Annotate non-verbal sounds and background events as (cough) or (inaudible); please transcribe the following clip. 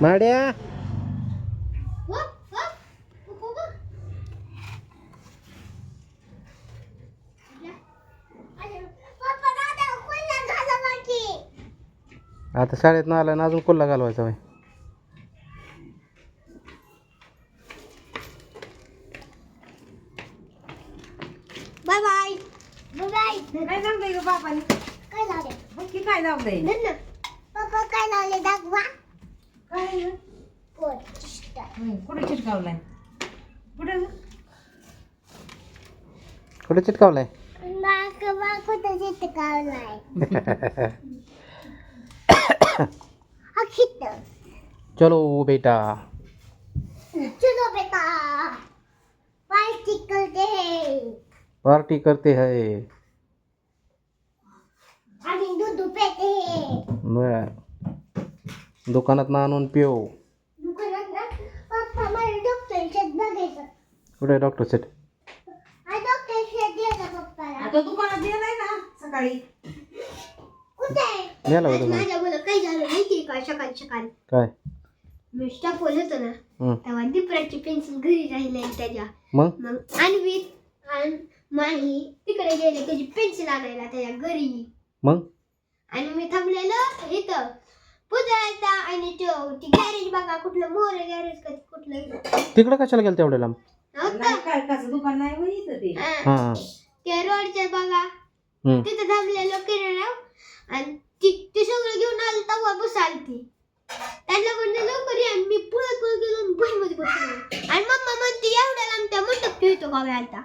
माड्या. आता शाळेत ना आला ना अजून कोल्हा घालवायचा बाई. Bye bye. Bye bye. काय सांगताय ग बापाने? काय लावले बघ की काय धर पप्पा काय लावले दाखवा. काय ग? पोट. चिष्टा. हं, कुठे चिटकावलाय? कुठे कुठे चिटकावलाय? (coughs) चलो बेटा. चलो बेटा. पार्टी करते हैं. पार्टी करते है. आणि दूध पेते हैं. दुकानात ना आणून पिओ दुकानात ना पप्पा मला डॉक्टर बघायचं. कुठे डॉक्टर सेट हा डॉक्टर शेत द्यायचा पप्पाला. आता दुकानात गेलाय ना सकाळी. कुठे आहे? नेला का आज तुम्हाला माझ्या मुलं काय झालं माहितीये का सकाळी सकाळी. काय? मी स्टाफ होतो ना. हं. तेव्हा दीपराची पेन्सिल घरी राहिली त्याच्या. मग? मग अन्वित आणि माही तिकडे गेले त्याची पेन्सिल आणायला त्याच्या घरी. मग आणि मी थांबलेलं इथं पुतळ्याचा आणि तो ती गॅरेज बघा कुठलं मोर गॅरेज का कुठलं? तिकडं कशाला गेलं तेवढ्या लांब? नव्हतं नाही काय कसं दुकान नाही होय इथं ते? हा. त्या रोडच्या बघा. तिथं थांबलेलं किराणा. आणि ती ते सगळं घेऊन आलं तेव्हा बसाल ती. त्यांना म्हणलं लवकर या. आणि मी पळत पळत गेलो आणि बसमध्ये बसलो. आणि मम्मा म्हणते एवढ्या लांब त्या मंडप खेळतो का आता.